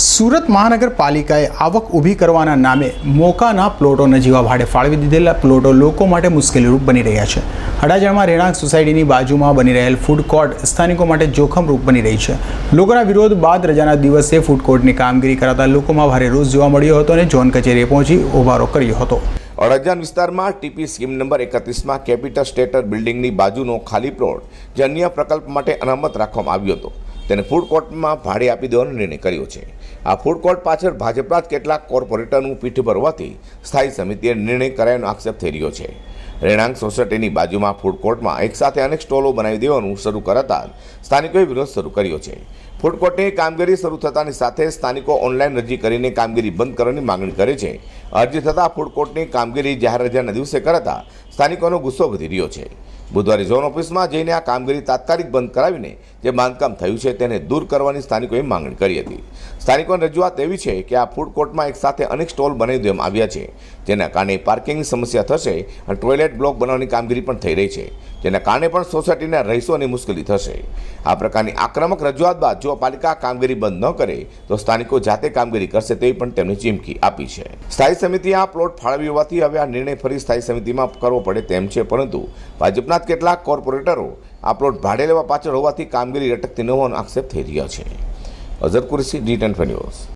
સુરત મહાનગરપાલિકાએ આવક ઊભી કરવાના નામે મોકાના પ્લોટો નજીવા ભાડે ફાળવી દીધેલા પ્લોટો લોકો માટે મુશ્કેલીરૂપ બની રહ્યા છે. અડાજણમાં રહેણાંક સોસાયટીની બાજુમાં બની રહેલ ફૂડ કોર્ટ સ્થાનિકો માટે જોખમરૂપ બની રહી છે. લોકોના વિરોધ બાદ રજાના દિવસે ફૂડ કોર્ટની કામગીરી કરાતા લોકોમાં ભારે રોષ જોવા મળ્યો હતો અને ઝોન કચેરીએ પહોંચી હોબારો કર્યો હતો. અડાજણ વિસ્તારમાં ટીપી સ્કીમ નંબર એકત્રીસમાં કેપિટલ સ્ટેટર બિલ્ડિંગની બાજુનો ખાલી પ્લોટ જે અન્ય પ્રકલ્પ માટે અનામત રાખવામાં આવ્યો હતો. તેને ફૂડ કોર્ટમાં ભાડે આપી દેવાનો નિર્ણય કર્યો છે. આ ફૂડ કોર્ટ પાછળ ભાજપના જ કેટલાક કોર્પોરેટરનું પીઠ ભરવાથી સ્થાયી સમિતિએ નિર્ણય કરાયાનો આક્ષેપ થઈ રહ્યો છે. રહેણાંક સોસાયટીની બાજુમાં ફૂડ કોર્ટમાં એકસાથે અનેક સ્ટોલો બનાવી દેવાનું શરૂ કરાતા સ્થાનિકોએ વિરોધ શરૂ કર્યો છે. ફૂડ કોર્ટની કામગીરી શરૂ થતાની સાથે સ્થાનિકો ઓનલાઈન અરજી કરીને કામગીરી બંધ કરવાની માંગણી કરે છે. અરજી થતાં ફૂડ કોર્ટની કામગીરી જાહેર રજાના દિવસે કરાતા સ્થાનિકોનો ગુસ્સો વધી રહ્યો છે. બુધવારે ઝોન ઓફિસમાં જઈને આ કામગીરી તાત્કાલિક બંધ કરાવીને જે બાંધકામ થયું છે તેને દૂર કરવાની સ્થાનિકોએ માંગણી કરી હતી. સ્થાનિકોની રજૂઆત એવી છે કે આ ફૂડ કોર્ટમાં એક સાથે અનેક સ્ટોલ બનાવી દેવામાં આવ્યા છે, જેના કારણે પાર્કિંગની સમસ્યા થશે અને ટોયલેટ બ્લોક બનાવવાની કામગીરી પણ થઈ રહી છે, જેના કારણે પણ સોસાયટીના રહીશોને મુશ્કેલી થશે. આ પ્રકારની આક્રમક રજૂઆત બાદ જો પાલિકા કામગીરી બંધ ન કરે, તો સ્થાનિકો જાતે કામગીરી કરશે તેવી પણ તેમણે ચીમકી આપી છે. સ્થાયી સમિતિએ આ પ્લોટ ફાળવી હોવાથી હવે આ નિર્ણય ફરી સ્થાયી સમિતિમાં કરવો પડે તેમ છે, પરંતુ ભાજપના જ કેટલાક કોર્પોરેટરો આ પ્લોટ ભાડે લેવા પાછળ હોવાથી કામગીરી અટકતી ન હોવાનો આક્ષેપ થઈ રહ્યો છે. Azhar Qureshi, D ten news.